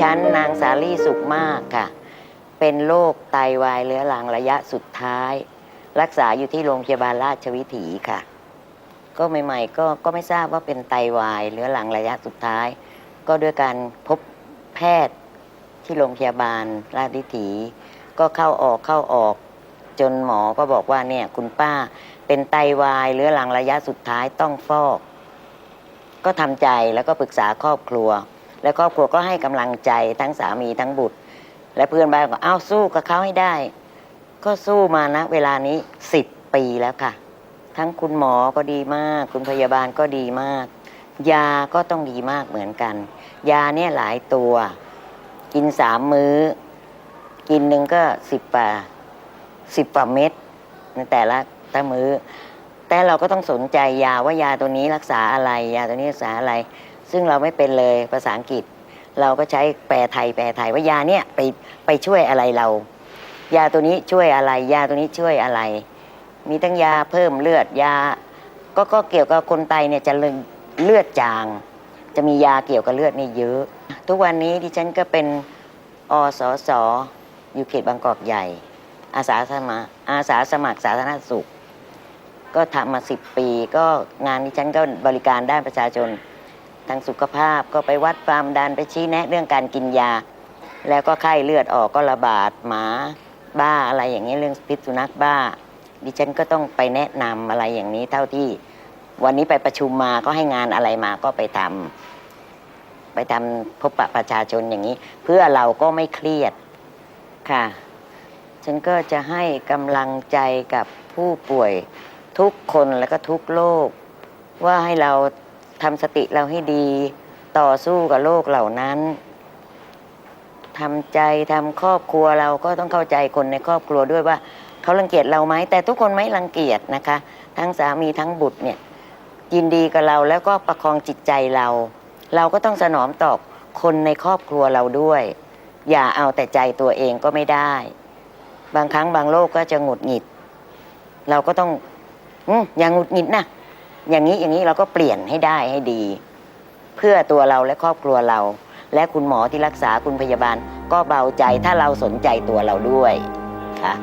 ฉันนางสาลี่สุขมากค่ะ เป็นโรคไตวายเรื้อรังระยะสุดท้าย รักษาอยู่ที่โรงพยาบาลราชวิถีค่ะ ก็ใหม่ๆ ก็ก็ไม่ทราบว่าเป็นไตวายเรื้อรังระยะสุดท้าย ก็ด้วยการพบแพทย์ที่โรงพยาบาลราชวิถี ก็เข้าออกเข้าออก จนหมอก็บอกว่าเนี่ยคุณป้าเป็นไตวายเรื้อรังระยะสุดท้ายต้องฟอก ก็ทำใจแล้วก็ปรึกษาครอบครัว แล้วครอบครัวก็ให้กำลังใจทั้งสามีทั้งบุตร และเพื่อนบ้านก็อ้าวสู้กับเขาให้ได้ ก็สู้มานะ เวลานี้สิบปีแล้วค่ะ ทั้งคุณหมอก็ดีมาก คุณพยาบาลก็ดีมาก ยาก็ต้องดีมากเหมือนกัน ยาเนี่ยหลายตัว กินสามมื้อ กินหนึ่งก็สิบป่าสิบป่าเม็ดในแต่ละแต่มื้อ แต่เราก็ต้องสนใจยาว่ายาตัวนี้รักษาอะไร ยาตัวนี้รักษาอะไร ซึ่งเราไม่เป็นเลยภาษาอังกฤษ เราก็ใช้แปลไทยแปลไทยว่ายาเนี่ยไปไปช่วยอะไรเรา ยาตัวนี้ช่วยอะไร ยาตัวนี้ช่วยอะไร มีทั้งยาเพิ่มเลือดยา ก็ก็เกี่ยวกับคนไตเนี่ยจะเลือดจาง จะมียาเกี่ยวกับเลือดนี่เยอะ ทุกวันนี้ดิฉันก็เป็นอสสอยู่เขตบางกอกใหญ่ อาสาสมัครอาสาสมัครสาธารณสุข ก็ทำมาสิบปี ก็งานดิฉันก็บริการด้านประชาชน ทางสุขภาพก็ไปวัดความดันไปชี้แนะเรื่องการกินยา แล้วก็ไข้เลือดออกก็ระบาดหมาบ้าอะไรอย่างนี้เรื่องพิษสุนัขบ้า ดิฉันก็ต้องไปแนะนำอะไรอย่างนี้เท่าที่ วันนี้ไปประชุมมาก็ให้งานอะไรมาก็ไปทำไปทำพบปะประชาชนอย่างนี้ เพื่อเราก็ไม่เครียดค่ะ ฉันก็จะให้กำลังใจกับผู้ป่วยทุกคนแล้วก็ทุกโรคว่าให้เรา ทำสติเราให้ดี ต่อสู้กับโรคเหล่านั้นทำใจทำครอบครัวเราก็ต้องเข้าใจคนในครอบครัวด้วยว่าเขารังเกียจเราไหมแต่ทุกคนไม่รังเกียจนะคะ ทั้งสามีทั้งบุตรเนี่ยยินดีกับเราแล้วก็ประคองจิตใจเรา เราก็ต้องสนอมตอบคนในครอบครัวเราด้วย อย่าเอาแต่ใจตัวเองก็ไม่ได้ บางครั้งบางโรคก็จะหงุดหงิด เราก็ต้อง อืมอย่างหงุดหงิดนะ อย่างนี้อย่างนี้เราก็เปลี่ยนให้ได้ให้ดี เพื่อตัวเราและครอบครัวเรา และคุณหมอที่รักษาคุณพยาบาล ก็เบาใจถ้าเราสนใจตัวเราด้วยค่ะ